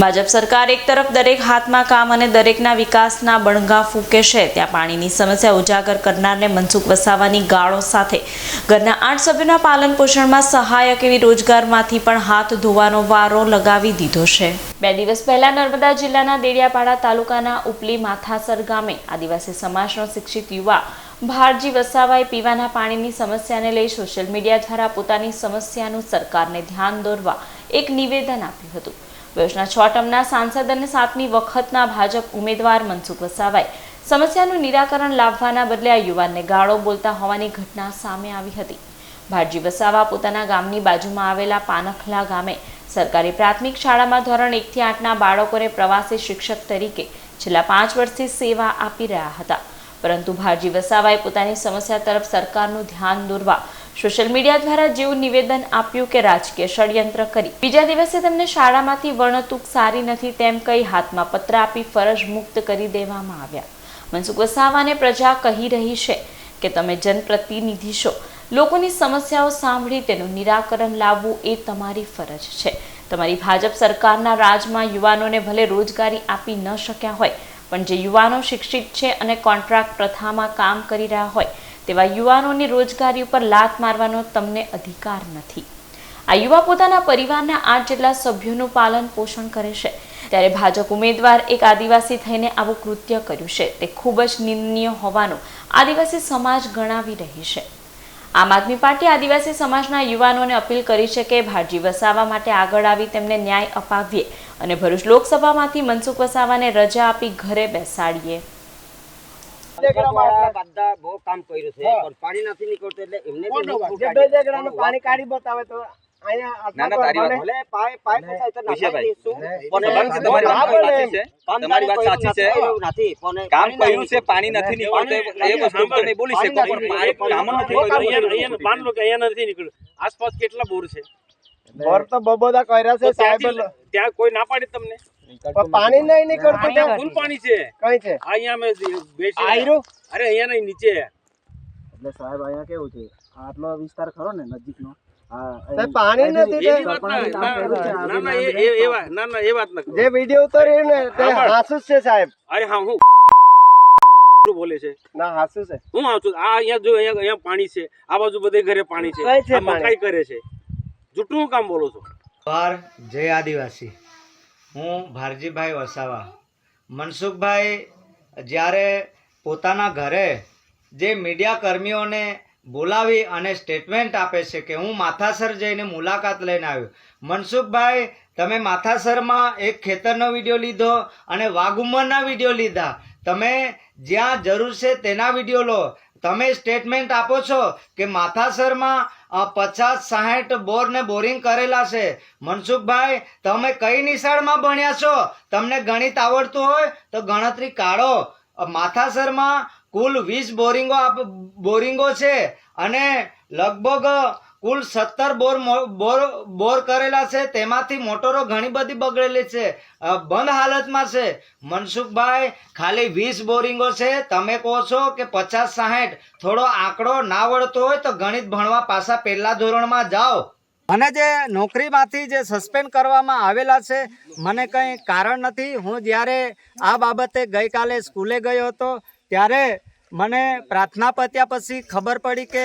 ભાજપ સરકાર એક તરફ દરેક હાથમાં કામ અને દરેકના વિકાસના બણગા ફૂંકે છે. ત્યાં પાણીની સમસ્યા ઉજાગર કરનારને મનસુખ વસાવાની ગાળો સાથે. ઘરના આઠ સભ્યોના પાલન પોષણમાં સહાયક એવી રોજગારમાંથી પણ હાથ ધોવાનો વારો લગાવી દીધો છે. બે દિવસ પહેલા નર્મદા જિલ્લાના દેડિયાપાડા તાલુકાના ઉપલી માથાસર ગામે આદિવાસી સમાજનો શિક્ષિત યુવા ભારજી વસાવાએ પીવાના પાણીની સમસ્યાને લઈ સોશિયલ મીડિયા દ્વારા પોતાની સમસ્યાનું સરકારને ધ્યાન દોરવા એક નિવેદન આપ્યું હતું. વર્ષના છ ટર્મના સાંસદ અને સાતમી વખતના ભાજપ ઉમેદવાર મનસુખ વસાવાએ સમસ્યાનું નિરાકરણ લાવવાના બદલે આ યુવાનને ગાળો બોલતા હોવાની ઘટના સામે આવી હતી. ભાટજી વસાવા પોતાના ગામની બાજુમાં આવેલા પાનખલા ગામે સરકારી પ્રાથમિક શાળામાં ધોરણ એકથી આઠના બાળકોને પ્રવાસી શિક્ષક તરીકે છેલ્લા પાંચ વર્ષથી સેવા આપી રહ્યા હતા. પરંતુ ભારજી વસાવાએ પોતાની સમસ્યા તરફ સરકારનું ધ્યાન દોરવા સોશિયલ મીડિયા દ્વારા જેવું નિવેદન આપ્યું કે રાજકીય ષડયંત્ર કરી. બીજા દિવસે તેમને શાળામાંથી વર્ણતુક સારી નથી તેમ કહી હાથમાં પત્ર આપી ફરજ મુક્ત કરી દેવામાં આવ્યા. મનસુખ વસાવાને પ્રજા કહી રહી છે કે તમે જનપ્રતિનિધિ છો. લોકોની સમસ્યાઓ સાંભળી તેનું નિરાકરણ લાવવું એ તમારી ફરજ છે. તમારી ભાજપ સરકારના રાજમાં યુવાનોને ભલે રોજગારી આપી ન શક્યા હોય, પણ જે યુવાનો શિક્ષિત છે અને કોન્ટ્રાક્ટ પ્રથામાં કામ કરી રહ્યા હોય તેવા યુવાનોની રોજગારી ઉપર લાત મારવાનો તમને અધિકાર નથી. આ યુવા પોતાના પરિવારના આઠ જેટલા સભ્યોનું પાલન પોષણ કરે છે. ત્યારે ભાજપ ઉમેદવાર એક આદિવાસી થઈને આવું કૃત્ય કર્યું છે. તે ખૂબ જ નિંદનીય હોવાનું આદિવાસી સમાજ ગણાવી રહી છે. આમ આદમી પાર્ટી આદિવાસી સમાજના યુવાનોને અપીલ કરી છે કે ભાજી વસાવા માટે આગળ આવી તેમને ન્યાય અપાવીએ અને ભરૂચ લોકસભામાંથી મનસુખ વસાવાને રજા આપી ઘરે બેસાડીએ. બધા બધા બહુ કામ કર્યું છે. પણ પાણી નથી નીકળતું એટલે એમને પાણી કાઢી બતાવે તો. પણ નથી, નથી, પણ કામ પાણી કર્યું નહીં છે પાણી નથી નીકળતું. એ- વસ્તુ તમે બોલી શકો પણ પાણી નથી નીકળ્યું. આસપાસ કેટલા બોર છે? બોર તો બબોદા કર્યા છે સાહેબ ત્યાં કોઈ ના પાડી તમને? પાણી નહીં નીકળતું ત્યાં ફૂલ પાણી છે. કઈ છે? અહીંયા મે બેસી આયરો? અરે અહીંયા નહીં નીચે. એટલે સાહેબ અહીંયા કેવું છે? આટલો વિસ્તાર ખરો ને નજીકનો પાણી નથી તે એવી વાત ના ના, ના ના એ એ- એ વાત ના ના એ વાત ના જે વીડિયો ઉતાર્યો ને તે હા, પણ- હાસુ છે સાહેબ. અરે હા હું બોલે છે? ના હાસુ છે. હું છું આ અહીંયા જો અહીંયા પાણી છે. આ બાજુ બધે ઘરે પાણી છે. કઈ મકાઈ કરે છે? જૂઠું કામ બોલો છો? બાર, જય આદિવાસી. હું ભારજીભાઈ વસાવા. મનસુખભાઈ જ્યારે પોતાના ઘરે જે મીડિયા કર્મીઓને બોલાવી અને સ્ટેટમેન્ટ આપે છે કે હું માથાસર જઈને મુલાકાત લઈને આવ્યો. મનસુખભાઈ, તમે માથાસરમાં એક ખેતરનો વીડિયો લીધો અને વાઘુમરના વીડિયો લીધા. તમે જ્યાં જરૂર છે તેના વીડિયો લો. તમે સ્ટેટમેન્ટ આપો છો કે માથાસરમાં પચાસ સાહીઠ બોર ને બોરિંગ કરેલા છે. મનસુખભાઈ, તમે કઈ નિશાળમાં ભણ્યા છો? તમને ગણિત આવડતું હોય તો ગણતરી કાઢો. માથાસરમાં કુલ વીસ બોરિંગો આપ બોરિંગો છે અને લગભગ કુલ સત્તર બોર બોર બોર કરેલા છે. તેમાંથી મોટરો ઘણી બધી બગડેલી છે. બંધ હાલતમાં છે. મનસુખભાઈ, ખાલી વીસ બોરિંગો છે. તમે કહો છો કે પચાસ સાહીઠ. થોડો આંકડો ના વળતો હોય તો ગણિત ભણવા પાછા પહેલા ધોરણમાં જાઓ. મને જે નોકરીમાંથી જે સસ્પેન્ડ કરવામાં આવેલા છે, મને કંઈ કારણ નથી. હું જ્યારે આ બાબતે ગઈકાલે સ્કૂલે ગયો હતો, ત્યારે મને પ્રાર્થના પત્યા પછી ખબર પડી કે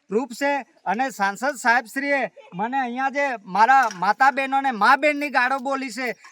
પ્રૂફ છે અને સાંસદ સાહેબશ્રીએ મને અહીંયા જે મારા માતા બહેનોને મા બહેનની ગાળો બોલી છે